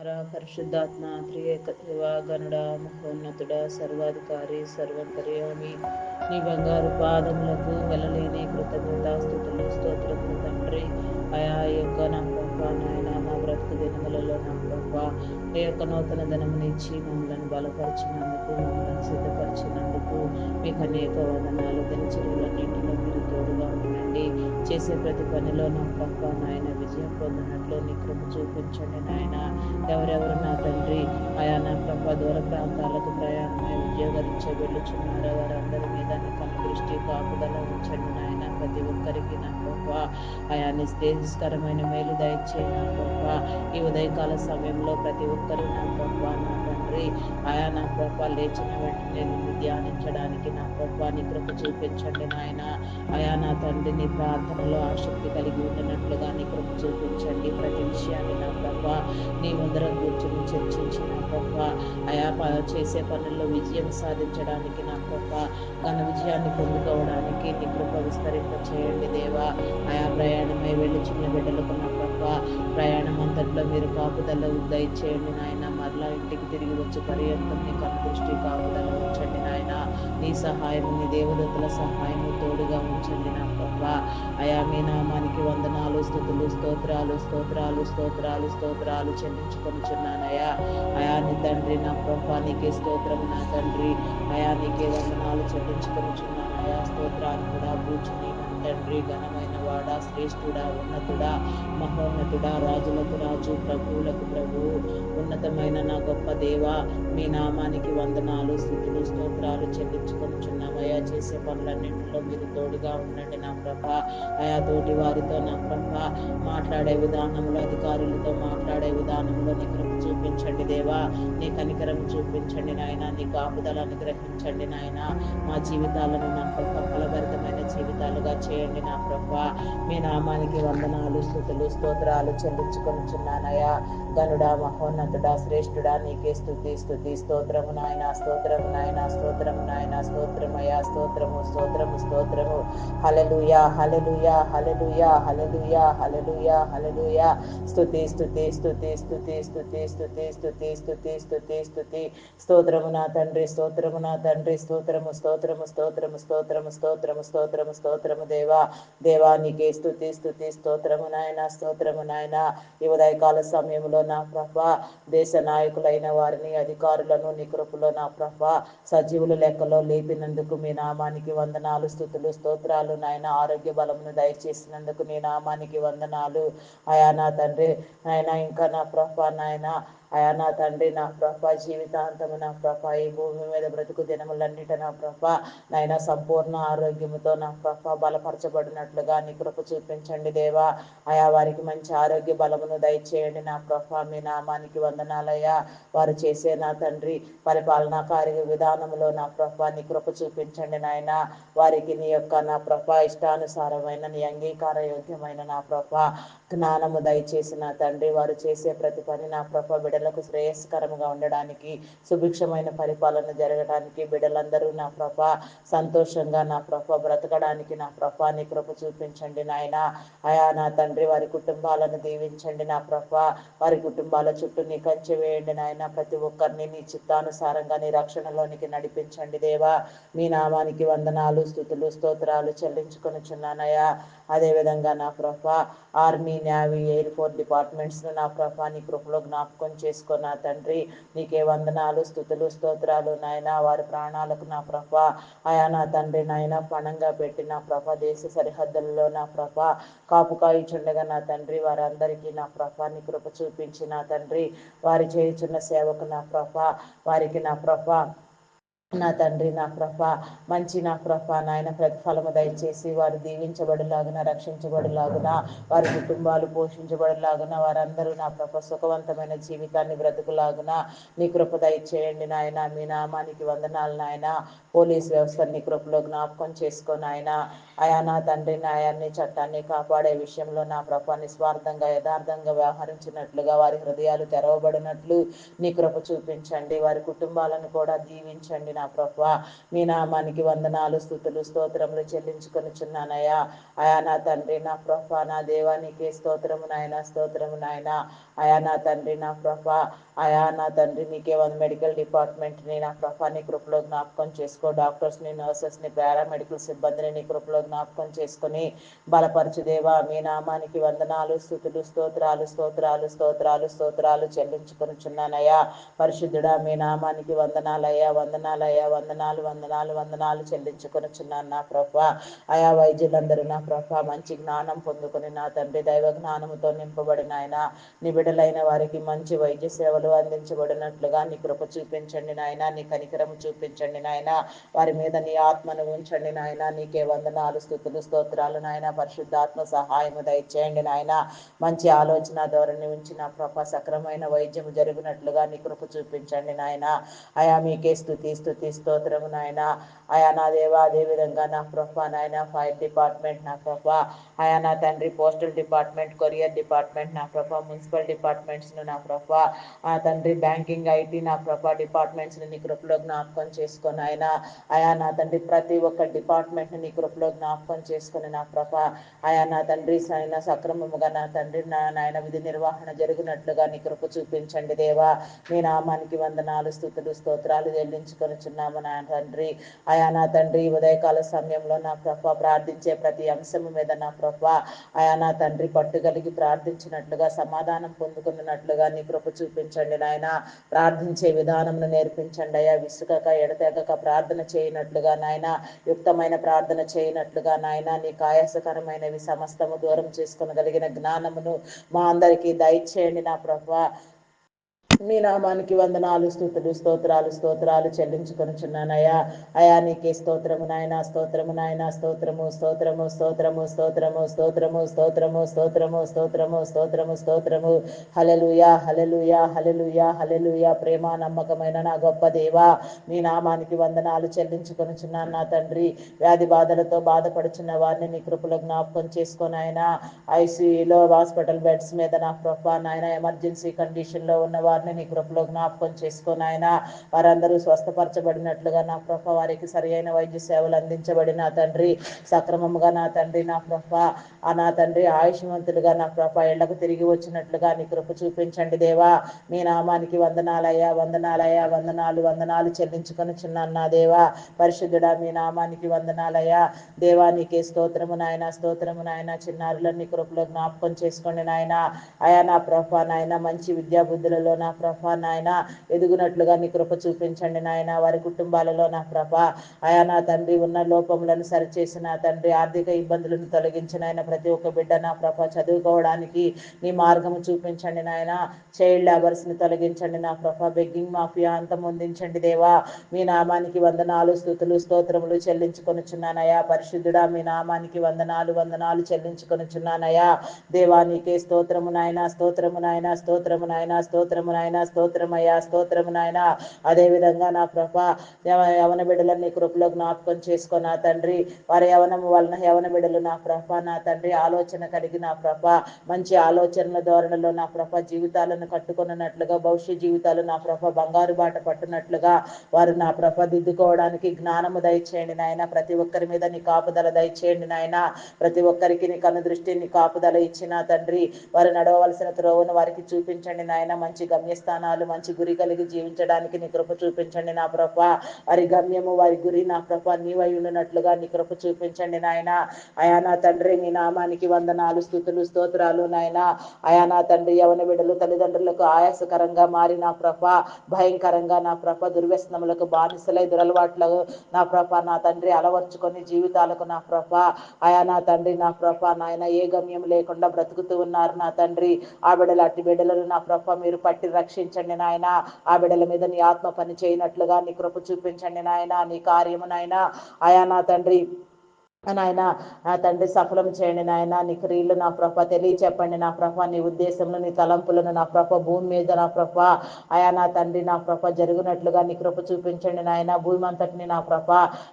హర పరిశుద్ధాత్మ త్రియేక గనుడ మహోన్నతుడ సర్వాధికారి సర్వంతర్యామి. నీ బంగారు పాదములకు వెళ్ళలేని కృతజ్ఞత స్థుతులు స్తోత్రములు తండ్రి. ఆయా యొక్క నా ప్రభా నాయన మా బ్రతుకు దినములలో నా ప్రభా ఈ యొక్క నూతన దినమునిచ్చి మమ్మల్ని బలపరిచినందుకు మమ్మల్ని సిద్ధపరిచినందుకు మీకు అనేక వందనాలు దినచర్యలన్నింటిలో మీరు తోడుగా ఉండండి చేసే ప్రతి పనిలో నా పక్క నాయన విజయం పొందినట్లు నీ కృప చూపించండి నాయన. ఎవరెవరు నా తండ్రి? ఆయా నా ప్రభా దూర ప్రాంతాలకు ప్రయాణమై ఉద్యోగరీత్యా వెళ్ళుచున్నారో. వారందరి మీద నీ దృష్టి కాపుదల ఉంచండి నాయన. ప్రతి ఒక్కరికి నా ప్రభా ఆయా నిస్తేజస్కరమైన మేలు దయచే నా ప్రభా. ఈ ఉదయకాల సమయంలో ప్రతి ఒక్కరు నా ప్రభా నా తండ్రి ఆయా నా ప్రభా లేచిన వెంటనే నిన్ను ధ్యానించడానికి నా ప్రభా నీ కృప చూపించండి నాయన. ఆయా నా తండ్రి నీ ప్రార్థనలో ఆసక్తి కలిగి ఉండినట్లుగా నీ కృప చూపించండి ప్రతి విషయాన్ని నా ప్రభా. నీ ముందర కూర్చొని చర్చించి నా ప్రభా. ఆయా ప- చేసే పనుల్లో విజయం సాధించడానికి నా ప్రభా. ఘన విజయాన్ని పొందుకోవడానికి నీ కృప విస్తరింప చేయండి దేవా. ఆయా ప్రయాణమై వెళ్ళి చిన్న బిడ్డలకు నా ప్రభా. ప్రయాణం అంతట్లో మీరు కాపుదల దయచేయండి నాయన. ఇంటికి తిరిగి వచ్చి పర్యంతం నీ కన్ను దృష్టి కాపుదల ఉంచండి నాయన. నీ సహాయం నీ దేవదత్తుల సహాయం తోడుగా ఉంచండి నా ప్రభా. అయా మీ నామానికి వందనాలు స్థుతులు స్తోత్రాలు స్తోత్రాలు స్తోత్రాలు స్తోత్రాలు చెల్లించుకొనిచున్నానయా అయా నీ తండ్రి నా ప్రభా నీకే స్తోత్రం నా తండ్రి. అయా నీకే వందనాలు చెల్లించుకొనిచున్నానయా స్తోత్రాన్ని కూడా కూర్చుని తండ్రి ఘనమైన వాడా శ్రేష్ఠుడా ఉన్నతుడా మహోన్నతుడా రాజులకు రాజు ప్రభువులకు ప్రభు ఉన్నతమైన నా గొప్ప దేవ మీ నామానికి వందనాలు స్థుతులు స్తోత్రాలు చెల్లించుకొనిచున్నామయ్యా. చేసే పనులన్నింటిలో మీరు తోడుగా ఉండండి నా ప్రభ. ఆయా తోటి వారితో నా ప్రభ. మాట్లాడే విధానంలో అధికారులతో మాట్లాడే విధానంలో నీకు చూపించండి దేవా. నీ కనికరం చూపించండి నాయన. నీ కాపుదల అనుగ్రహించండి నాయన. మా జీవితాలను నా ప్రభ ఫలభరితమైన జీవితాలుగా చేయండి నా ప్రభ మీ నామానికి వందనాలు స్థుతులు స్తోత్రాలు చెల్లించుకొనిచున్నానయ్యా. గనుడా మహోన్నతుడా శ్రేష్ఠుడా నీకే స్థుతి స్థుతి స్తోత్రము నాయన. స్తోత్రము నాయన స్తోత్రము నాయన. స్తోత్రమయ్యా స్తోత్రము స్తోత్రము స్తోత్రము. హలలుయా హలలుయా హలలుయా హలలుయా హలలుయా హలలుయా స్తుతి స్థుతి స్థుతి స్థుతి స్థుతి స్థుతి స్థుతి స్థుతి స్థుతి స్థుతి స్తోత్రము నా తండ్రి స్తోత్రము నా తండ్రి స్తోత్రము స్తోత్రము స్తోత్రము స్తోత్రము స్తోత్రము స్తోత్రము స్తోత్రము దేవా దేవానికి స్థుతి స్థుతి స్తోత్రము నాయన స్తోత్రము నాయన ఈ ఉదయకాల సమయంలో నా ప్రభ దేశ నాయకులైన వారిని అధికారులను నీ కృపలో నా ప్రభ సజీవుల లెక్కలో లేపినందుకు మీ నామానికి వందనాలు స్థుతులు స్తోత్రాలు నాయన ఆరోగ్య బలమును దయచేసినందుకు నీ నామానికి వందనాలు. అయా నా తండ్రి నాయన ఇంకా నా ప్రభ నాయన అయా నా తండ్రి నా ప్రభ జీవితాంతము నా ప్రభ ఈ భూమి మీద బ్రతుకు దినములన్నిట నా ప్రభ. నాయన సంపూర్ణ ఆరోగ్యముతో నా ప్రభ బలపరచబడినట్లుగా నీ కృప చూపించండి దేవా. ఆయా వారికి మంచి ఆరోగ్య బలమును దయచేయండి నా ప్రభ మీ నామానికి వందనాలయ్యా. వారు చేసే నా తండ్రి పరిపాలనా కార్య విధానంలో నా ప్రభ నీ కృప చూపించండి నాయన. వారికి నీ యొక్క నా ప్రభ ఇష్టానుసారమైన నీ అంగీకార యోగ్యమైన నా ప్రభ. జ్ఞానము దయచేసి నా తండ్రి వారు చేసే ప్రతి పని నా ప్రభ బిడలకు శ్రేయస్కరంగా ఉండడానికి సుభిక్షమైన పరిపాలన జరగడానికి బిడలందరూ నా ప్రభ సంతోషంగా నా ప్రభ బ్రతకడానికి నా ప్రభ నీ కృప చూపించండి నాయన. అయా నా తండ్రి వారి కుటుంబాలను దీవించండి నా ప్రభ. వారి కుటుంబాల చుట్టూ నీ కంచె వేయండి నాయన. ప్రతి ఒక్కరిని నీ చిత్తానుసారంగా నీ రక్షణలోనికి నడిపించండి దేవా. మీ నామానికి వందనాలు స్థుతులు స్తోత్రాలు చెల్లించుకొని చెల్లించుకొనిచున్నానయ్యా అదేవిధంగా నా ప్రభ army navy air force departments నా ప్రభా నీ కృపలో జ్ఞాపకం చేసుకో నా తండ్రి నీకే వందనాలు స్థుతులు స్తోత్రాలు నాయన. వారి ప్రాణాలకు నా ప్రభ ఆయా నా తండ్రి నాయన పణంగా పెట్టి నా ప్రభ దేశ సరిహద్దుల్లో నా ప్రభ కాపు కాయిచుండగా నా తండ్రి వారందరికీ నా ప్రభా నీ కృప చూపించి నా తండ్రి వారి చేయుచున్న సేవకు నా ప్రభ వారికి నా ప్రభ నా తండ్రి నా ప్రభ మంచి నా ప్రభ నాయన ప్రతిఫలము దయచేసి వారు దీవించబడిలాగున రక్షించబడిలాగున వారి కుటుంబాలు పోషించబడిలాగున వారందరూ నా ప్రభ సుఖవంతమైన జీవితాన్ని బ్రతుకులాగున నీ కృప దయచేయండి నాయన. మీ నామానికి వందనాలు నాయన. పోలీస్ వ్యవస్థను నీ కృపలో జ్ఞాపకం చేసుకొని ఆయన ఆయా నా తండ్రి న్యాయాన్ని చట్టాన్ని కాపాడే విషయంలో నా ప్రభ నిస్వార్థంగా యథార్థంగా వ్యవహరించినట్లుగా వారి హృదయాలు తెరవబడినట్లు నీ కృప చూపించండి. వారి కుటుంబాలను కూడా దీవించండి నా ప్రభ మీ నామానికి వందనాలు స్థుతులు స్తోత్రములు చెల్లించుకొని చున్నానయ్యా ఆయా నా తండ్రి నా ప్రభ నా దేవానికి స్తోత్రము నాయన స్తోత్రము నాయన. అయా నా తండ్రి నా ప్రభ అయా నా తండ్రి నీకే వంద మెడికల్ డిపార్ట్మెంట్ని నా ప్రభా నీ కృపలో జ్ఞాపకం చేసుకో. డాక్టర్స్ని నర్సెస్ని పారామెడికల్ సిబ్బందిని నీ కృపలో జ్ఞాపకం చేసుకుని బలపరచుదేవా మీ నామానికి వందనాలు స్థుతులు స్తోత్రాలు స్తోత్రాలు స్తోత్రాలు స్తోత్రాలు చెల్లించుకొనుచున్నానయ్యా. పరిశుద్ధుడా మీ నామానికి వందనాలయ్యా వందనాలయ్యా వందనాలు వందనాలు వందనాలు చెల్లించుకొనుచున్నాను నా ప్రభ. అయా వైద్యులందరూ నా ప్రభా మంచి జ్ఞానం పొందుకుని నా తండ్రి దైవ జ్ఞానముతో నింపబడిన ఆయన బిడ్డలైన వారికి మంచి వైద్య సేవలు అందించబడినట్లుగా నీ కృప చూపించండి నాయన నీ కనికరము చూపించండి నాయన. వారి మీద నీ ఆత్మను ఉంచండి నాయన. నీకే వందనాలు స్థుతులు స్తోత్రాలు నాయన. పరిశుద్ధాత్మ సహాయము దయచేయండి నాయన. మంచి ఆలోచన ధోరణి ఉంచి నా ప్రభ సక్రమైన వైద్యము జరిగినట్లుగా నీ కృప చూపించండి నాయన. అయా మీకే స్థుతి స్థుతి స్తోత్రము నాయన. అయా నా దేవా అదే విధంగా నా ప్రభ నాయన ఫైర్ డిపార్ట్మెంట్ నా ప్రభ. అయా నా తండ్రి పోస్టల్ డిపార్ట్మెంట్ కొరియర్ డిపార్ట్మెంట్ నా ప్రభ మున్సిపల్ డిపార్ట్మెంట్స్ నా ప్రభ. ఆ తండ్రి బ్యాంకింగ్ ఐటీ నా ప్రభ డిపార్ట్మెంట్స్ని నీ కృపలో జ్ఞాపకం చేసుకొని ఆయన అయా నా తండ్రి ప్రతి ఒక్క డిపార్ట్మెంట్ని నీ కృపలో జ్ఞాపకం చేసుకొని నా ప్రభ. అయా నా తండ్రి ఆయన సక్రమముగా నా తండ్రి నా నాయన విధి నిర్వహణ జరిగినట్లుగా నీ కృప చూపించండి దేవా. మీ నామానికి వందనాలు స్థుతులు స్తోత్రాలు చెల్లించుకొని చిన్నాము నా తండ్రి అయా నా తండ్రి ఉదయకాల సమయంలో నా ప్రభ ప్రార్థించే ప్రతి అంశము మీద నా ప్రభ అయా నా తండ్రి పట్టుగలిగి ప్రార్థించినట్లుగా సమాధానం పొందుకున్నట్లుగా నీ కృప చూపించండి నాయన. ప్రార్థించే విధానమును నేర్పించండి అయ్యా. విసుకక ఎడతెగక ప్రార్థన చేయనట్లుగా నాయన. యుక్తమైన ప్రార్థన చేయనట్లుగా నాయన. నీ కాయాసకరమైనవి సమస్తము దూరం చేసుకునగలిగిన జ్ఞానమును మా అందరికీ దయచేయండి నా ప్రభా. మీ నామానికి వందనాలు స్థుతులు స్తోత్రాలు స్తోత్రాలు చెల్లించుకొనుచున్నానయ్యా అయా నీకే స్తోత్రము నాయన స్తోత్రము నాయన స్తోత్రము స్తోత్రము స్తోత్రము స్తోత్రము స్తోత్రము స్తోత్రము స్తోత్రము స్తోత్రము స్తోత్రము స్తోత్రము. హలలుయా హలలుయా హలలుయా హలలుయా ప్రేమ నమ్మకమైన నా గొప్ప దేవా మీ నామానికి వందనాలు చెల్లించుకొనిచున్నాను నా తండ్రి. వ్యాధి బాధలతో బాధపడుచున్న వారిని నీ కృపలో జ్ఞాపకం చేసుకొని ఆయన ఐసీయూలో హాస్పిటల్ బెడ్స్ మీద నా ప్రభా నాయన ఎమర్జెన్సీ కండిషన్లో ఉన్న వారిని నీ కృపలో జ్ఞాపకం చేసుకొని ఆయన వారందరూ స్వస్థపరచబడినట్లుగా నా ప్రభ వారికి సరి అయిన వైద్య సేవలు అందించబడి నా తండ్రి. సక్రమముగా నా తండ్రి నా ప్రభ ఆ నా తండ్రి ఆయుష్మంతులుగా నా ప్రభ ఇళ్ళకు తిరిగి వచ్చినట్లుగా నీ కృప చూపించండి దేవా. మీ నామానికి వందనాలయ్యా వందనాలయ్యా వందనాలు వందనాలు చెల్లించుకొని చిన్నాను నా దేవా. పరిశుద్ధుడా మీ నామానికి వందనాలయ్యా. దేవా నీకే స్తోత్రము నాయన స్తోత్రము నాయన. చిన్నారులన్నీ కృపలో జ్ఞాపకం చేసుకోండి నాయన. అయా నా ప్రభ నాయన మంచి విద్యా బుద్ధులలో నా ప్రభ నాయన ఎదుగునట్లుగా నీ కృప చూపించండి నాయన వారి కుటుంబాలలో నా ప్రభ. ఆయా నా తండ్రి ఉన్న లోపములను సరిచేసిన తండ్రి ఆర్థిక ఇబ్బందులను తొలగించిన ఆయన ప్రతి ఒక్క బిడ్డ నా ప్రభ చదువుకోవడానికి నీ మార్గము చూపించండి నాయన. చైల్డ్ లేబర్స్ని తొలగించండి నా ప్రభ బెగ్గింగ్ మాఫియా అంతమొందించండి దేవా. మీ నామానికి వందనాలు స్థుతులు స్తోత్రములు చెల్లించుకొనుచున్నానయా పరిశుద్ధుడా మీ నామానికి వందనాలు వందనాలు చెల్లించుకొనుచున్నానయా దేవా నీకే స్తోత్రము నాయన స్తోత్రము నాయన స్తోత్రము నాయన స్తోత్రము నాయన. స్తోత్రమయ్యా స్తోత్రము నాయన. అదేవిధంగా నా ప్రభ యవన బిడ్డలన్నీ కృపలో జ్ఞాపకం చేసుకో నా తండ్రి. వారి యవనము వలన యవన బిడ్డలు నా ప్రభ నా తండ్రి. ఆలోచన కలిగి నా ప్రభ. మంచి ఆలోచనల ధోరణిలో నా ప్రభ జీవితాలను కట్టుకున్నట్లుగా భవిష్య జీవితాలు నా ప్రభ బంగారు బాట పట్టునట్లుగా వారు నా ప్రభ దిద్దుకోవడానికి జ్ఞానము దయచేయండి నాయన. ప్రతి ఒక్కరి మీద నీ కాపుదల దయచేయండి నాయన. ప్రతి ఒక్కరికి నీ కను దృష్టి నీ కాపుదల ఇచ్చిన తండ్రి. వారు నడవవలసిన త్రోవను వారికి చూపించండి నాయన. మంచి స్థానాలు మంచి గురి కలిగి జీవించడానికి నీ కృప చూపించండి నా ప్రభ. వారి గమ్యము వారి గురి నా ప్రభ. నీవై ఉండినట్లుగా నీ కృప చూపించండి నాయన. అయా నా తండ్రి నీ నామానికి వందనాలు స్థుతులు స్తోత్రాలు నాయన. అయా నా తండ్రి యవన బిడ్డలు తల్లిదండ్రులకు ఆయాసకరంగా మారి నా ప్రభ. భయంకరంగా నా ప్రభ. దుర్వ్యసనములకు బానిసలై దురలవాట్లకు నా ప్రభ. నా తండ్రి అలవర్చుకొని జీవితాలకు నా ప్రభ. అయా నా తండ్రి నా ప్రభ. నాయన ఏ గమ్యం లేకుండా బ్రతుకుతూ ఉన్నారు నా తండ్రి. ఆ బిడ్డలు అట్టి బిడ్డలను నా ప్రభ మీరు పట్టి రక్షించండి నాయన. ఆ బిడ్డల మీద నీ ఆత్మ పని చేయనట్లుగా నీ కృప చూపించండి నాయన. నీ కార్యము నాయన. ఆయా నా తండ్రి నాయన నా తండ్రి సఫలం చేయండి నాయన. నీ క్రియలు నా ప్రభ తెలియచెప్పండి నా ప్రభ. నీ ఉద్దేశంలో నీ తలంపులను నా ప్రభ భూమి మీద నా ప్రభ. అయా నా తండ్రి నా ప్రభ జరిగినట్లుగా నీ కృప చూపించండి నాయన. భూమి అంతటిని నా ప్రభ.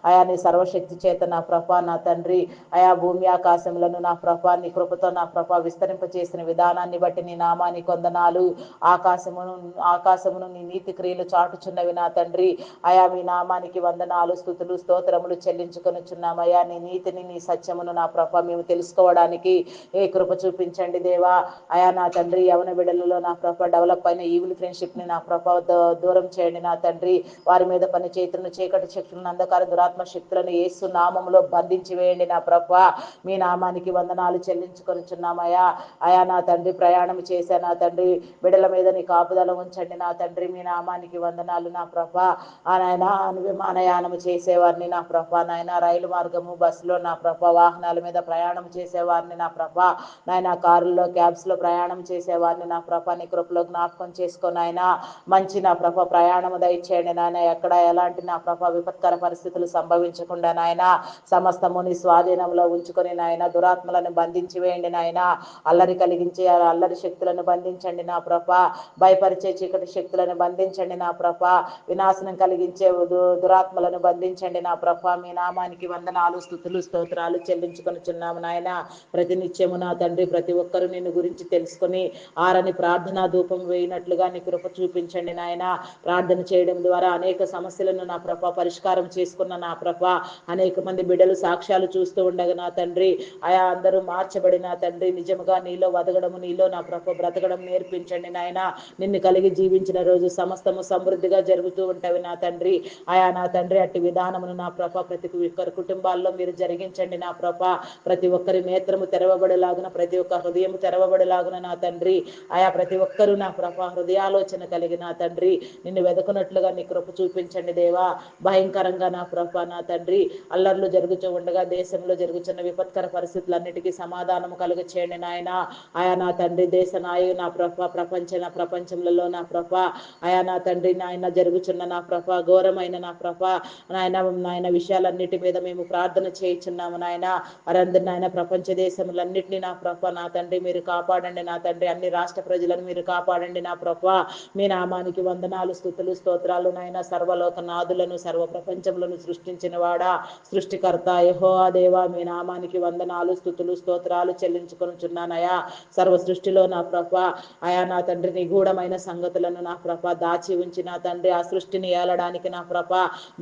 అయా నీ సర్వశక్తి చేత నా ప్రభ నా తండ్రి. అయా భూమి ఆకాశములను నా ప్రభ. నీ కృపతో నా ప్రభ విస్తరింప చేసిన విధానాన్ని బట్టి నీ నామాని కొందనాలు. ఆకాశమును ఆకాశమును నీ నీతి క్రియలు చాటుచున్నవి నా తండ్రి. అయా మీ నామానికి వందనాలు స్థుతులు స్తోత్రములు చెల్లించుకొనుచున్నామయ్యా నీ నీతిని నీ సత్యమును నా ప్రభ మేము తెలుసుకోవడానికి ఏ కృప చూపించండి దేవా. అయా నా తండ్రి యవన బిడ్డలలో నా ప్రభ డెవలప్ అయిన ఈవిల్ ఫ్రెండ్షిప్ని నా ప్రభ దూరం చేయండి నా తండ్రి. వారి మీద పని చేతులను చీకటి శక్తులను అంధకార దురాత్మ శక్తులను ఏసు నామములో బంధించి వేయండి నా ప్రభ. మీ నామానికి వందనాలు చెల్లించుకొని చున్నామయ్యా అయా నా తండ్రి ప్రయాణం చేశా నా తండ్రి. బిడల మీద నీ కాపుదల ఉంచండి నా తండ్రి. మీ నామానికి వందనాలు నా ప్రభ. ఆ నాయన విమానయానము చేసేవారిని నా ప్రభ. నాయన రైలు మార్గము బస్సులో నా ప్రభ వాహనాల మీద ప్రయాణం చేసేవారిని నా ప్రభ. నాయన కారుల్లో క్యాబ్స్లో ప్రయాణం చేసేవారిని నా ప్రభ. నీ కృపలో జ్ఞాపకం చేసుకొని ఆయన మంచి నా ప్రభ ప్రయాణము దయచేయండి నాయన. ఎక్కడ ఎలాంటి నా ప్రభ విపత్కర పరిస్థితులు సంభవించకుండా నాయన సమస్తము నీ స్వాధీనంలో ఉంచుకొని నాయన దురాత్మలను బంధించి వేయండి నాయన. అల్లరి కలిగించి అల్లరి శక్తులను బంధించండి నా ప్రభ. భయపరిచే చీకటి శక్తులను బంధించండి నా ప్రభ. వినాశనం కలిగించే దురాత్మలను బంధించండి నా ప్రభ. మీ నామానికి వందనాలు స్థుతులు స్తోత్రాలు చెల్లించుకొనిచున్నాము నాయన. ప్రతినిత్యము నా తండ్రి ప్రతి ఒక్కరు నిన్ను గురించి తెలుసుకొని ఆరని ప్రార్థనా ధూపం వేయినట్లుగా నీ కృప చూపించండి నాయన. ప్రార్థన చేయడం ద్వారా అనేక సమస్యలను నా ప్రభ పరిష్కారం చేసుకున్న నా ప్రభ అనేక మంది బిడ్డలు సాక్ష్యాలు చూస్తూ ఉండగా నా తండ్రి ఆయా అందరూ మార్చబడిన తండ్రి నిజముగా నీలో వదగడము నీలో నా ప్రభ బ్రతకడం నేర్పించండి నాయన. నిన్ను కలిగి జీవించిన రోజు సమస్తము సమృద్ధిగా జరుగుతూ ఉంటవి నా తండ్రి. ఆయా నా తండ్రి అట్టి విధానమును నా ప్రభ ప్రతి కుటుంబాల్లో మీరు జరిగించండి నా ప్రభ. ప్రతి ఒక్కరి నేత్రము తెరవబడేలాగున ప్రతి ఒక్క హృదయం తెరవబడేలాగున నా తండ్రి. ఆయా ప్రతి ఒక్కరూ నా ప్రభ హృదయాలోచన కలిగి నా తండ్రి. నిన్ను వెదకున్నట్లుగా నీ కృప చూపించండి దేవా. భయంకరంగా నా ప్రభ నా తండ్రి. అల్లర్లు జరుగుతూ ఉండగా దేశంలో జరుగుతున్న విపత్కర పరిస్థితులన్నిటికీ సమాధానం కలుగ చేయండి నాయన. ఆయా నా తండ్రి దేశ నాయు నా ప్రభ ప్రపంచ నా ప్రపంచంలో నా ప్రభ. ఆయా నా తండ్రి నాయన జరుగుతున్న నా ప్రభ ఘోరమైన నా ప్రభ. నాయన నాయన విషయాలన్నిటి మీద మేము ప్రార్థన చేయించున్నాము నాయన. వారందరినీ ఆయన ప్రపంచ దేశములన్నింటినీ నా ప్రభ నా తండ్రి మీరు కాపాడండి నా తండ్రి అన్ని రాష్ట్ర ప్రజలను మీరు కాపాడండి నా ప్రభ. మీ నామానికి వందనాలు స్థుతులు స్తోత్రాలు నాయన. సర్వలోక నాదులను సర్వ ప్రపంచములను సృష్టించిన వాడా సృష్టికర్త యహో దేవా. మీ నామానికి వందనాలు స్థుతులు స్తోత్రాలు చెల్లించుకొనుచున్నానయా. సర్వ సృష్టిలో నా ప్రభ ఆయా నా తండ్రి నిగూఢమైన సంగతులను నా ప్రభ దాచి ఉంచి నా తండ్రి ఆ సృష్టిని ఏలడానికి నా ప్రభ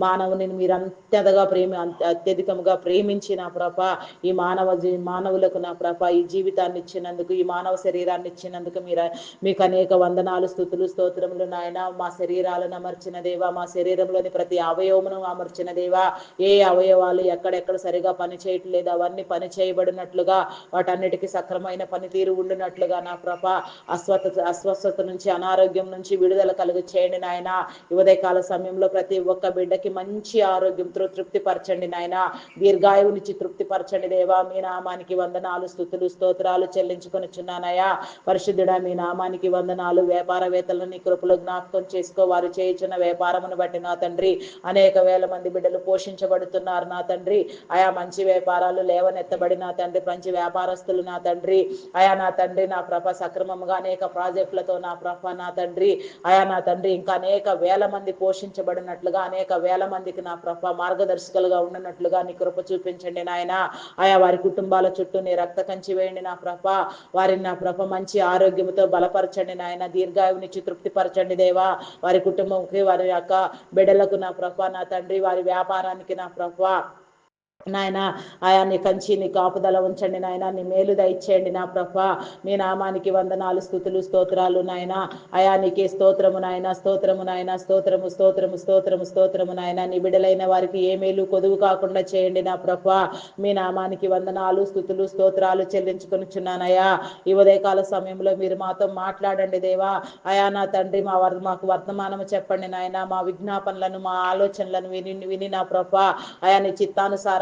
మానవుని మీరు అంత్యదగా ప్రేమ అత్యధికముగా ప్రేమ ప్రేమించి నా ప్రభ ఈ మానవ మానవులకు నా ప్రభ ఈ జీవితాన్ని ఇచ్చినందుకు ఈ మానవ శరీరాన్ని ఇచ్చినందుకు మీరు మీకు అనేక వందనాలు స్థుతులు స్తోత్రములు నాయన. మా శరీరాలను అమర్చిన దేవా మా శరీరంలోని ప్రతి అవయవమును అమర్చిన దేవా. ఏ అవయవాలు ఎక్కడెక్కడ సరిగా పని చేయట్లేదు అవన్నీ పని చేయబడినట్లుగా వాటన్నిటికీ సక్రమైన పనితీరు ఉండినట్లుగా నా ప్రభ. అస్వస్థ అస్వస్థత నుంచి అనారోగ్యం నుంచి విడుదల కలుగు చేయండి నాయన. ఉదయకాల సమయంలో ప్రతి ఒక్క బిడ్డకి మంచి ఆరోగ్యంతో తృప్తి పరచండి నాయన. దీర్ఘ తృప్తి తృప్తిపరచండి దేవా. మీ నామానికి వందనాలు స్థుతులు స్తోత్రాలు చెల్లించుకొనిచున్నానయ్యా. పరిశుద్ధుడా మీ నామానికి వందనాలు. వ్యాపారవేత్తలను కృపలు జ్ఞాపకం చేసుకో. వారు చేయించిన వ్యాపారమును బట్టి నా తండ్రి అనేక వేల మంది బిడ్డలు పోషించబడుతున్నారు నా తండ్రి. ఆయా మంచి వ్యాపారాలు లేవనెత్తబడి నా తండ్రి. మంచి వ్యాపారస్తులు నా తండ్రి. ఆయా నా తండ్రి నా ప్రభ సక్రమముగా అనేక ప్రాజెక్టులతో నా ప్రభ నా తండ్రి. ఆయా నా తండ్రి ఇంకా అనేక వేల మంది పోషించబడినట్లుగా అనేక వేల మందికి నా ప్రభ మార్గదర్శకులుగా ఉండనట్లుగా నీ కృప చూపించండి నాయన. ఆయా వారి కుటుంబాల చుట్టూ నీ రక్త కంచి వేయండి నా ప్రభ. వారిని నా ప్రభ మంచి ఆరోగ్యంతో బలపరచండి నాయన. దీర్ఘాయునిచ్చి తృప్తిపరచండి దేవా. వారి కుటుంబంకి వారి యొక్క బిడ్డలకు నా ప్రభ నా తండ్రి వారి వ్యాపారానికి నా ప్రభ. నాయన ఆయా నీ కంచి నీ కాపుదల ఉంచండి నాయన నీ మేలు దయచేయండి నా ప్రభ. మీ నామానికి వందనాలు స్థుతులు స్తోత్రాలు నాయన. ఆయా నీకే స్తోత్రము నాయన స్తోత్రము నాయన స్తోత్రము స్తోత్రము స్తోత్రము స్తోత్రము నాయన. నీ బిడలైన వారికి ఏ మేలు కొదువు కాకుండా చేయండి నా ప్రభ. మీ నామానికి వందనాలు స్థుతులు స్తోత్రాలు చెల్లించుకొనిచున్నానయ్యా. ఈ ఉదయకాల సమయంలో మీరు మాతో మాట్లాడండి దేవా. అయా నా తండ్రి మా వర్ మాకు వర్తమానము చెప్పండి నాయన. మా విజ్ఞాపనలను మా ఆలోచనలను విని విని నా ప్రభ. అయా నీ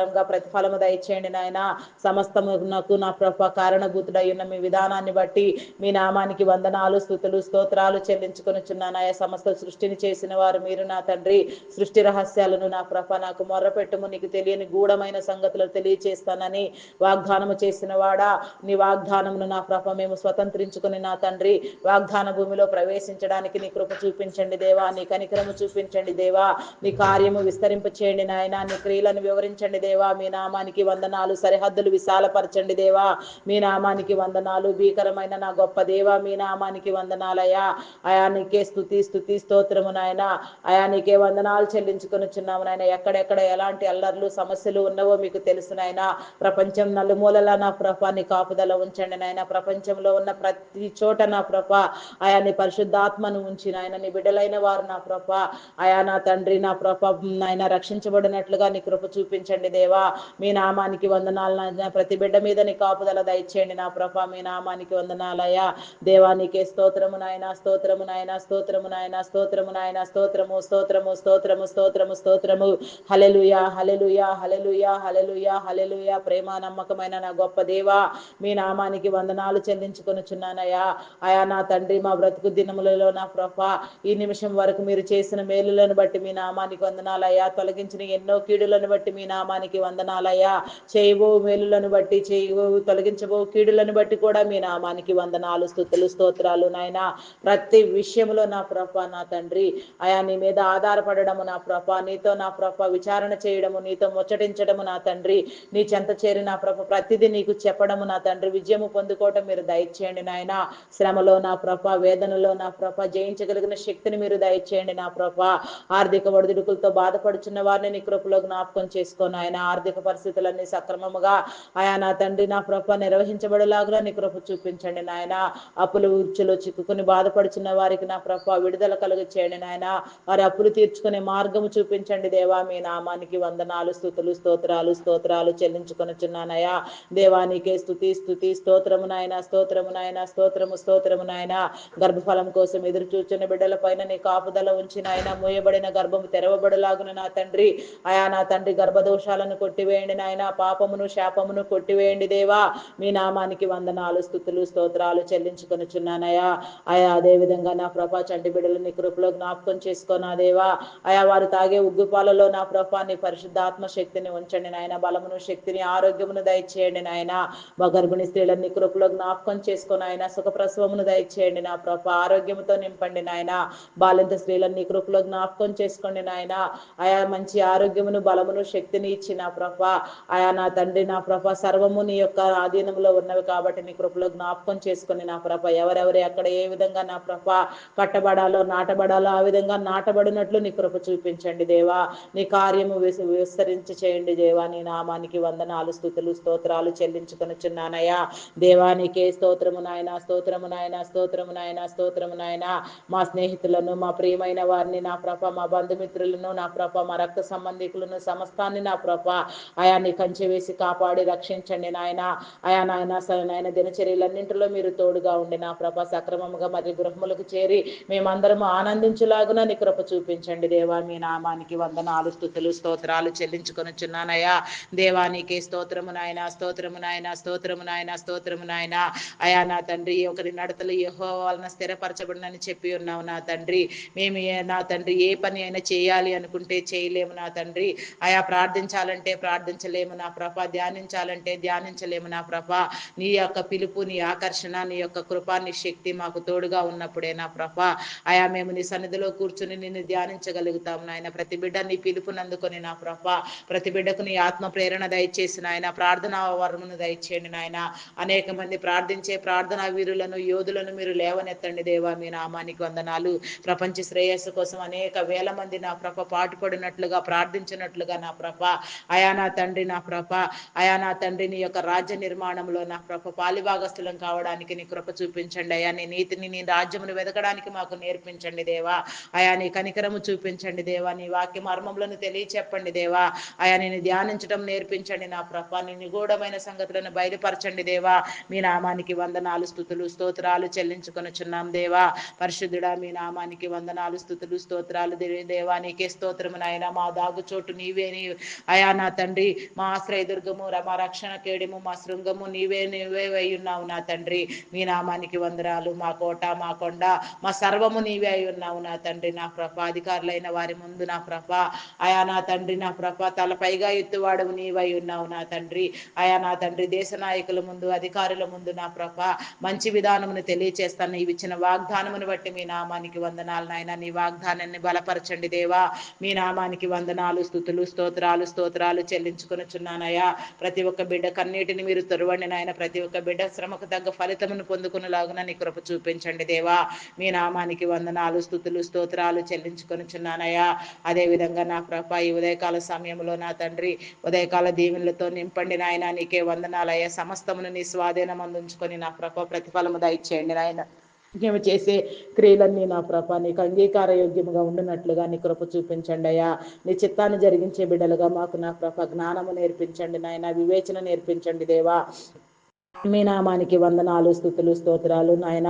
ప్రకారంగా ప్రతిఫలము దయచేయండి నాయన. సమస్తమునకు నా ప్రభ కారణభూతుడై ఉన్న మీ విధానాన్ని బట్టి మీ నామానికి వందనాలు స్థుతులు స్తోత్రాలు చెల్లించుకొనిచున్నానయ్యా సమస్త సృష్టిని చేసిన వారు మీరు నా తండ్రి. సృష్టి రహస్యాలను నా ప్రభ నాకు మొర్రపెట్టుము నీకు తెలియని గూఢమైన సంగతులు తెలియచేస్తానని వాగ్దానము చేసిన వాడా. నీ వాగ్దానమును నా ప్రభ మేము స్వతంత్రించుకుని నా తండ్రి వాగ్దాన భూమిలో ప్రవేశించడానికి నీ కృప చూపించండి దేవా. నీ కనికరము చూపించండి దేవా. నీ కార్యము విస్తరింప చేయండి నాయన. నీ క్రియలను వివరించండి దేవా. దేవా మీ నామానికి వందనాలు. సరిహద్దులు విశాలపరచండి దేవా. మీ నామానికి వందనాలు. భీకరమైన నా గొప్ప దేవా మీ నామానికి వందనాలయ్యా. అయానికే స్థుతి స్థుతి స్తోత్రము నాయన. అయానికే వందనాలు వందనాలు చెల్లించుకొనిచున్నాము నాయన. ఎక్కడెక్కడ ఎలాంటి అల్లర్లు సమస్యలు ఉన్నవో మీకు తెలుసు నాయన. ప్రపంచం నలుమూలలా నా ప్రభాన్ని కాపుదల ఉంచండి నాయన. ప్రపంచంలో ఉన్న ప్రతి చోట నా ప్రభ ఆయా పరిశుద్ధాత్మను ఉంచి నాయన. నీ బిడ్డలైన వారు నా ప్రభ అయా నా తండ్రి నా ప్రభ నాయన రక్షించబడినట్లుగా నీ కృప చూపించండి దేవా. మీ నామానికి వందనాలు ప్రతి బిడ్డ మీద నీ కాపుదల దయచేయండి నా ప్రభ మీ నామానికి వందనాలయ్యా. దేవానికే స్తోత్రము నాయన స్తోత్రము నాయన స్తోత్రము నాయన స్తోత్రము నాయన స్తోత్రము స్తోత్రము స్తోత్రము స్తోత్రము స్తోత్రము. Hallelujah hallelujah hallelujah hallelujah hallelujah ప్రేమ నమ్మకమైన నా గొప్ప దేవా మీ నామానికి వందనాలు చెల్లించుకొనుచున్నానయ్యా. అయా నా తండ్రి మా బ్రతుకు దినములలో నా ప్రభ ఈ నిమిషం వరకు మీరు చేసిన మేలులను బట్టి మీ నామానికి వందనాలయ్యా. తొలగించిన ఎన్నో కీడులను బట్టి మీ నామానికి వందనాలయ్యా. చేయబో మేలులను బట్టి చేయబో తొలగించబో కీడులను బట్టి కూడా మీ నామానికి వందనాలు స్థుతులు స్తోత్రాలు నాయన. ప్రతి విషయంలో నా ప్రభ నా తండ్రి. అయా నీ మీద ఆధారపడము నా ప్రభ. నీతో నా ప్రభ విచారణ చేయడము నీతో ముచ్చటించడము నా తండ్రి. నీ చెంత చేరి నా ప్రభ ప్రతిదీ నీకు చెప్పడము నా తండ్రి. విజయము పొందుకోవటం మీరు దయచేయండి నాయన. శ్రమలో నా ప్రభ వేదనలో నా ప్రభ జయించగలిగిన శక్తిని మీరు దయచేయండి నా ప్రభ. ఆర్థిక ఒడిదుడుకులతో బాధపడుచున్న వారిని నీ కృపలో జ్ఞాపకం చేసుకోను ఆయన ఆర్థిక పరిస్థితులన్నీ సక్రమముగా. ఆయా నా తండ్రి నా ప్రభ నిర్వహించబడేలాగా నీ కృప చూపించండి నాయన. అప్పులు ఉచ్చులు చిక్కుకుని బాధపడుచున్న వారికి నా ప్రభ విడుదల కలుగు చేయండి నాయన. వారి అప్పులు తీర్చుకునే మార్గము చూపించండి దేవా మీ నామానికి వందనాలు స్థుతులు స్తోత్రాలు స్తోత్రాలు చెల్లించుకొనుచున్నానయ్యా. దేవానికే స్థుతి స్థుతి స్తోత్రము నాయన స్తోత్రము నాయన స్తోత్రము స్తోత్రము నాయన. గర్భఫలం కోసం ఎదురు చూచిన బిడ్డల పైన నీ కాపుదల ఉంచి నాయన. మూయబడిన గర్భము తెరవబడలాగున నా తండ్రి. ఆయా నా తండ్రి గర్భదోషాలను కొట్టివేయండి నాయన పాపమును శాపమును కొట్టివేయండి దేవా. మీ నామానికి వందనాలు స్థుతులు స్తోత్రాలు చెల్లించుకొనుచున్నానయ్యా. అయా అదే విధంగా నా ప్రభా చంటి బిడ్డలు నీ కృపలో జ్ఞాపకం చేసుకోనా దేవా. అయా వారు తాగే ఉగ్గుపాలలో నా ప్రభా నీ పరిశుద్ధాత్మ శక్తిని ఉంచండి నాయన బలమును శక్తిని ఆరోగ్యమును దయచేయండి నాయన. మా గర్భిణీ స్త్రీలను నీ కృపలో జ్ఞాపకం చేసుకొని ఆయన సుఖ ప్రసవమును దయచేయండి నా ప్రభ. ఆరోగ్యంతో నింపండి నాయన. బాలింత స్త్రీలన్నీ కృపలో జ్ఞాపకం చేసుకోండి నాయన. ఆయా మంచి ఆరోగ్యమును బలమును శక్తిని ఇచ్చిన నా ప్రభ. ఆయా నా తండ్రి నా ప్రభ సర్వము నీ యొక్క ఆధీనంలో ఉన్నవి కాబట్టి నీ కృపలో జ్ఞాపకం చేసుకొని నా ప్రభ. ఎవరెవరు ఎక్కడ ఏ విధంగా నా ప్రభ కట్టబడాలో నాటబడాలో ఆ విధంగా నాటబడినట్లు నీ కృప చూపించండి దేవా. నీ కార్యము విస్- విస్తరించి చేయండి దేవా. నీ నామానికి వందనాలు స్థుతులు స్తోత్రాలు చెల్లించుకొనుచున్నానయ్యా దేవానికే స్తోత్రము నాయన స్తోత్రము నాయన స్తోత్రము నాయన స్తోత్రము నాయన. మా స్నేహితులను మా ప్రియమైన వారిని నా ప్రభ మా బంధుమిత్రులను నా ప్రభ మా రక్త సంబంధికులను సమస్తాన్ని నా ప్రభ ఆయా నీ కంచె వేసి కాపాడి రక్షించండి నాయన. ఆయా నాయన స- నాయన దినచర్యలన్నింటిలో మీరు తోడుగా ఉండి నా ప్రభ సక్రమంగా మరి గృహములకు చేరి మేమందరము ఆనందించులాగున నీ కృప చూపించండి దేవా. మీ నామానికి వందనాలు స్థుతులు స్తోత్రాలు చెల్లించుకొనుచున్నానయ్యా. దేవానికి స్తోత్రము నాయన స్తోత్రము నాయన స్తోత్రము నాయన స్తోత్రము నాయన. అయా నా తండ్రి ఒకరి నడతలు యహో వలన స్థిరపరచబడినని చెప్పి ఉన్నావు నా తండ్రి. మేము నా తండ్రి ఏ పని అయినా చేయాలి అనుకుంటే చేయలేము నా తండ్రి. ఆయా ప్రార్థించాలని ప్రార్థించాలంటే ప్రార్థించలేము నా ప్రభ. ధ్యానించాలంటే ధ్యానించలేము నా ప్రభ. నీ యొక్క పిలుపు నీ ఆకర్షణ నీ యొక్క కృప నీ శక్తి మాకు తోడుగా ఉన్నప్పుడే నా ప్రభ. అయా మేము నీ సన్నిధిలో కూర్చుని నిన్ను ధ్యానించగలుగుతాం నాయన. ప్రతి బిడ్డ నీ పిలుపునందుకొని నా ప్రభ. ప్రతి బిడ్డకు నీ ఆత్మ ప్రేరణ దయచేసి నాయన. ప్రార్థనా వరమును దయచేయండి నాయన. అనేక మంది ప్రార్థించే ప్రార్థనా వీరులను యోధులను మీరు లేవనెత్తండి దేవా. మీ నామానికి వందనాలు. ప్రపంచ శ్రేయస్సు కోసం అనేక వేల మంది నా ప్రభ పాటుపడినట్లుగా ప్రార్థించినట్లుగా నా ప్రభ. అయా నా తండ్రి నా ప్రభ అయా నా తండ్రి నీ యొక్క రాజ్య నిర్మాణంలో నా ప్రభ పాలిభాగస్థులం కావడానికి నీ కృప చూపించండి. అయా నీ నీతిని నీ రాజ్యమును వెతకడానికి మాకు నేర్పించండి దేవా. అయా నీ కనికరము చూపించండి దేవా. నీ వాక్య మర్మములను తెలియచెప్పండి దేవా. అయా నేను ధ్యానించడం నేర్పించండి నా ప్రభ. నీ నిగూఢమైన సంగతులను బయలుపరచండి దేవా. మీ నామానికి వందనాలు స్థుతులు స్తోత్రాలు చెల్లించుకొనుచున్నాం దేవా. పరిశుద్ధుడా మీ నామానికి వందనాలు స్థుతులు స్తోత్రాలు దేవా. నీకే స్తోత్రము నాయన. మా దాగు చోటు నీవే నీ అయా నా తండ్రి మా ఆశ్రయదుర్గము మా రక్షణ కేడిము మా శృంగము నీవే నీవే అయి ఉన్నావు నా తండ్రి. మీ నామానికి వందనాలు మా కోట మా కొండ మా సర్వము నీవే అయి ఉన్నావు నా తండ్రి. నా ప్రభ అధికారులైన వారి ముందు నా ప్రభ. అయా నా తండ్రి నా ప్రభ తలపైగా ఎత్తువాడు నీవై ఉన్నావు నా తండ్రి. అయా నా తండ్రి దేశ నాయకుల ముందు అధికారుల ముందు నా ప్రభ. మంచి విధానమును తెలియచేస్తాను నీవు ఇచ్చిన వాగ్దానమును బట్టి మీ నామానికి వందనాలు నాయన. నీ వాగ్దానాన్ని బలపరచండి దేవా. మీ నామానికి వందనాలు స్థుతులు స్తోత్రాలు స్తోత్రాలు స్తోత్రాలు చెల్లించుకొనుచున్నానయ్యా. ప్రతి ఒక్క బిడ్డ కన్నీటిని మీరు తొరవండి నాయన. ప్రతి ఒక్క బిడ్డ శ్రమకు తగ్గ ఫలితమును పొందుకునేలాగున నీ కృప చూపించండి దేవా. మీ నామానికి వందనాలు స్థుతులు స్తోత్రాలు చెల్లించుకొనుచున్నానయ్యా. అదే విధంగా నా ప్రభ ఈ ఉదయకాల సమయంలో నా తండ్రి ఉదయకాల దీవెనలతో నింపండి నాయన. నీకే వందనాలయ్యా. సమస్తమును నీ స్వాధీనం అందించుకొని నా ప్రభ ప్రతిఫలము దయచేయండి నాయన. మేము చేసే క్రియలన్నీ నా ప్రభా నీకు అంగీకార యోగ్యముగా ఉండినట్లుగా నీ కృప చూపించండి అయ్యా. నీ చిత్తాన్ని జరిగించే బిడ్డలుగా మాకు నా ప్రభ జ్ఞానము నేర్పించండి నాయన వివేచన నేర్పించండి దేవా. మీ నామానికి వందనాలు స్థుతులు స్తోత్రాలు నాయన.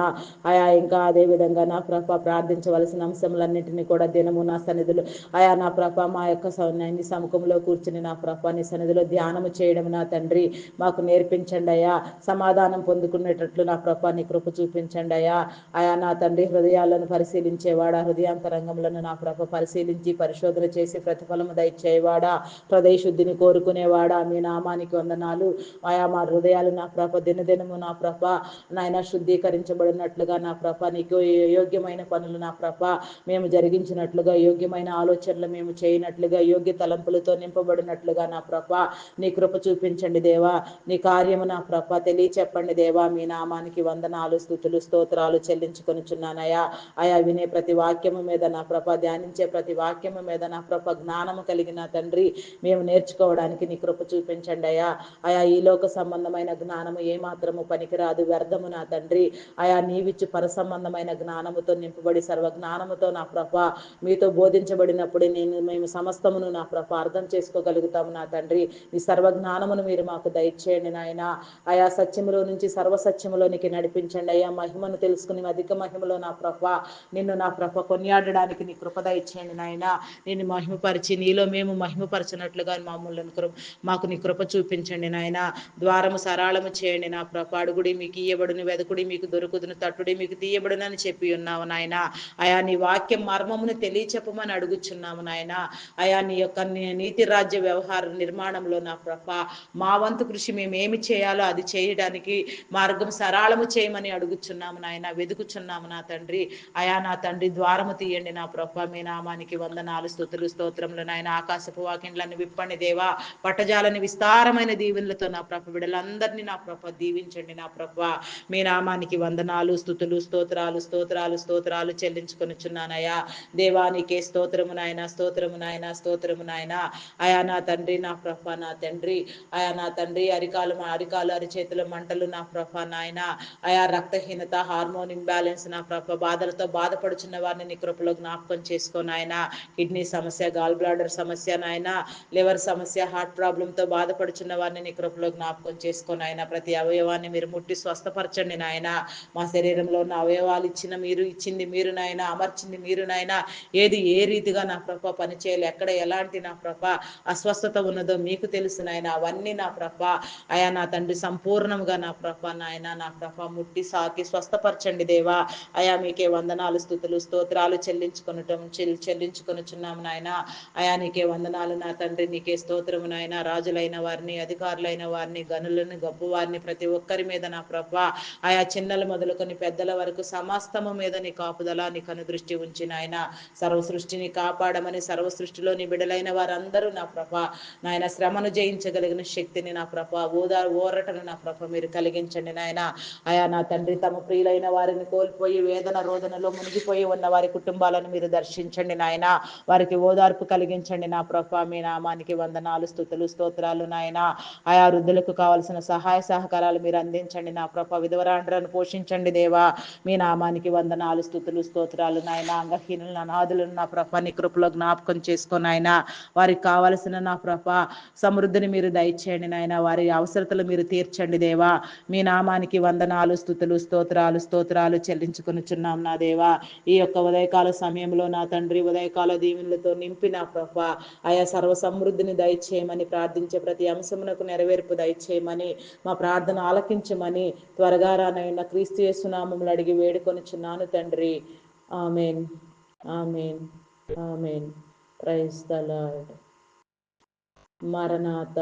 ఆయా ఇంకా అదే విధంగా నా ప్రభ ప్రార్థించవలసిన అంశములన్నింటినీ కూడా దినము నా సన్నిధులు ఆయా నా ప్రభ మా యొక్క సౌన్యాన్ని సముఖంలో కూర్చుని నా ప్రభ నీ సన్నిధిలో ధ్యానము చేయడం నా తండ్రి. మాకు నేర్పించండి అయ్యా సమాధానం పొందుకునేటట్లు నా ప్రభ నీ కృప చూపించండి అయ్యా ఆయా నా తండ్రి హృదయాలను పరిశీలించేవాడా. హృదయాంతరంగములను నా ప్రభ పరిశీలించి పరిశోధన చేసి ప్రతిఫలము దయచేవాడా హృదయ శుద్ధిని కోరుకునేవాడా. మీ నామానికి వందనాలు. ఆయా మా హృదయాలు నా ప్రభ దినదినము నా ప్రభ నాయన శుద్ధీకరించబడినట్లుగా నా ప్రభ నీకు యోగ్యమైన పనులు నా ప్రభ మేము జరిగించినట్లుగా యోగ్యమైన ఆలోచనలు మేము చేయనట్లుగా యోగ్య తలంపులతో నింపబడినట్లుగా నా ప్రభ నీ కృప చూపించండి దేవా నీ కార్యము నా ప్రభ తెలియచెప్పండి దేవా మీ నామానికి వందనాలు స్థుతులు స్తోత్రాలు చెల్లించుకొనిచున్నానయా ఆయా వినే ప్రతి వాక్యము మీద నా ప్రభ ధ్యానించే ప్రతి వాక్యము మీద నా ప్రభ జ్ఞానము కలిగిన తండ్రి మేము నేర్చుకోవడానికి నీ కృప చూపించండి అయ్యా. ఆయా ఈ లోక సంబంధమైన జ్ఞానము ఏమాత్రము పనికిరాదు. వ్యర్థము నా తండ్రి. ఆయా నీవిచ్చు పరసంబంధమైన జ్ఞానముతో నింపబడి సర్వ జ్ఞానముతో నా ప్రభ. మీతో బోధించబడినప్పుడు నేను మేము సమస్తమును నా ప్రభ అర్థం చేసుకోగలుగుతాము నా తండ్రి. మీ సర్వ జ్ఞానమును మీరు మాకు దయచేయండి నాయన. ఆయా సత్యములో నుంచి సర్వ సత్యములోనికి నడిపించండి. అయ్యా మహిమను తెలుసుకుని అధిక మహిమలో నా ప్రభ. నిన్ను నా ప్రభ కొనియాడడానికి నీ కృప ఇచ్చేయండి నాయన. నేను మహిమపరిచి నీలో మేము మహిమపరచినట్లుగా మామూలు మాకు నీ కృప చూపించండి నాయన. ద్వారము సరాళము చేయండి. నా ప్రభ అడుగుడి మీకు ఇయ్యబడును వెదకుడి మీకు దొరుకుదును తట్టుడి మీకు తీయబడునని చెప్పి ఉన్నావు నాయన. అయా నీ వాక్యం మర్మమును తెలియచెప్పమని అడుగుచున్నాము నాయన. అయా నీ యొక్క నీతి రాజ్య వ్యవహార నిర్మాణంలో నా ప్రభ మా వంతు కృషి మేము ఏమి చేయాలో అది చేయడానికి మార్గం సరళము చేయమని అడుగుచున్నాము నాయన. వెతుకుచున్నాము నా తండ్రి. అయా నా తండ్రి ద్వారము తీయండి నా ప్రభ మీ నామానికి వందనాలు స్థుతులు స్తోత్రములు నాయన. ఆకాశపు వాకిండ్లను విప్పండి దేవా. పట్టజాలని విస్తారమైన దీవెనలతో నా ప్రభ బిడ్డలందరినీ నా ప్రభ దీవించండి నా ప్రభ. మీ నామానికి వందనాలు స్థుతులు స్తోత్రాలు స్తోత్రాలు స్తోత్రాలు చెల్లించుకొనిచున్నానయ్యా. దేవానికే స్తోత్రము నాయన స్తోత్రము నాయన స్తోత్రము నాయన. అయా నా తండ్రి నా ప్రభ నా తండ్రి. అయా నా తండ్రి అరికాలు మా అరికాలు అరిచేతుల మంటలు నా ప్రభ నాయన. అయా రక్తహీనత హార్మోన్ ఇంబ్యాలెన్స్ నా ప్రభ. బాధలతో బాధపడుచున్న వారిని నీ కృపలో జ్ఞాపకం చేసుకో నాయన. కిడ్నీ సమస్య గాల్ బ్లాడర్ సమస్య నాయన. లివర్ సమస్య హార్ట్ ప్రాబ్లంతో బాధపడుచున్న వారిని నీ కృపలో జ్ఞాపకం చేసుకో నాయన. ప్రతి అవయవాన్ని మీరు ముట్టి స్వస్థపరచండి నాయన. మా శరీరంలో ఉన్న అవయవాలు ఇచ్చిన మీరు ఇచ్చింది మీరు నాయన అమర్చింది మీరు నాయన. ఏది ఏ రీతిగా నా ప్రభ పనిచేయాలి ఎక్కడ ఎలాంటి నా ప్రభ అస్వస్థత ఉన్నదో మీకు తెలుసు నాయన. అవన్నీ నా ప్రభ. అయా నా తండ్రి సంపూర్ణంగా నా ప్రభ నాయన. నా ప్రభ ముట్టి సాకి స్వస్థపరచండి దేవా. అయా మీకే వందనాలు స్థుతులు స్తోత్రాలు చెల్లించుకొనటం చెల్ చెల్లించుకొనుచున్నాము నాయన. అయా నీకే వందనాలు నా తండ్రి నీకే స్తోత్రము నాయన. రాజులైన వారిని అధికారులైన వారిని గనులను గొప్ప వారిని ప్రతి ఒక్కరి మీద నా ప్రభా. ఆయా చిన్నల మొదలుకొని పెద్దల వరకు సమస్తము మీద నీ కాపుదల నీ కను ఉంచి నాయన. సర్వ సృష్టిని కాపాడమని సర్వ సృష్టిలో నీ బిడలైన వారందరూ నా ప్రభ. నాయన శ్రమను జయించగలిగిన శక్తిని నా ప్రభ. ఓదా ఓరటను నా ప్రభ మీరు కలిగించండి నాయన. ఆయా నా తండ్రి తమ ప్రియులైన వారిని కోల్పోయి వేదన రోదనలో మునిగిపోయి ఉన్న వారి కుటుంబాలను మీరు దర్శించండి నాయన. వారికి ఓదార్పు కలిగించండి నా ప్రభ. మీ నామానికి వందనాలు స్థుతులు స్తోత్రాలు నాయన. ఆయా వృద్ధులకు కావలసిన సహాయ సహకారాలు మీరు అందించండి. నా ప్రభ విధవరాండ్రను పోషించండి దేవా. మీ నామానికి వందనాలు స్థుతులు స్తోత్రాలు నాయన. అంగహీనులను అనాథులను నా ప్రభ నీ కృపలో జ్ఞాపకం చేసుకొని ఆయన వారికి కావలసిన నా ప్రభ సమృద్ధిని మీరు దయచేయండి నాయన. వారి అవసరతలు మీరు తీర్చండి దేవా. మీ నామానికి వందనాలు స్థుతులు స్తోత్రాలు స్తోత్రాలు చెల్లించుకొనిచున్నాం నా దేవా. ఈ యొక్క ఉదయకాల సమయంలో నా తండ్రి ఉదయకాల దీవెనలతో నింపి నా ప్రభ ఆయా సర్వ సమృద్ధిని దయచేయమని ప్రార్థించే ప్రతి అంశమునకు నెరవేర్పు దయచేయమని మా ప్రార్థన ఆలకించమని త్వరగా రానైన క్రీస్తు యేసునామములు అడిగి వేడుకొనిచున్నాను తండ్రి. Amen. Amen. Amen. Praise the lord. మరణాత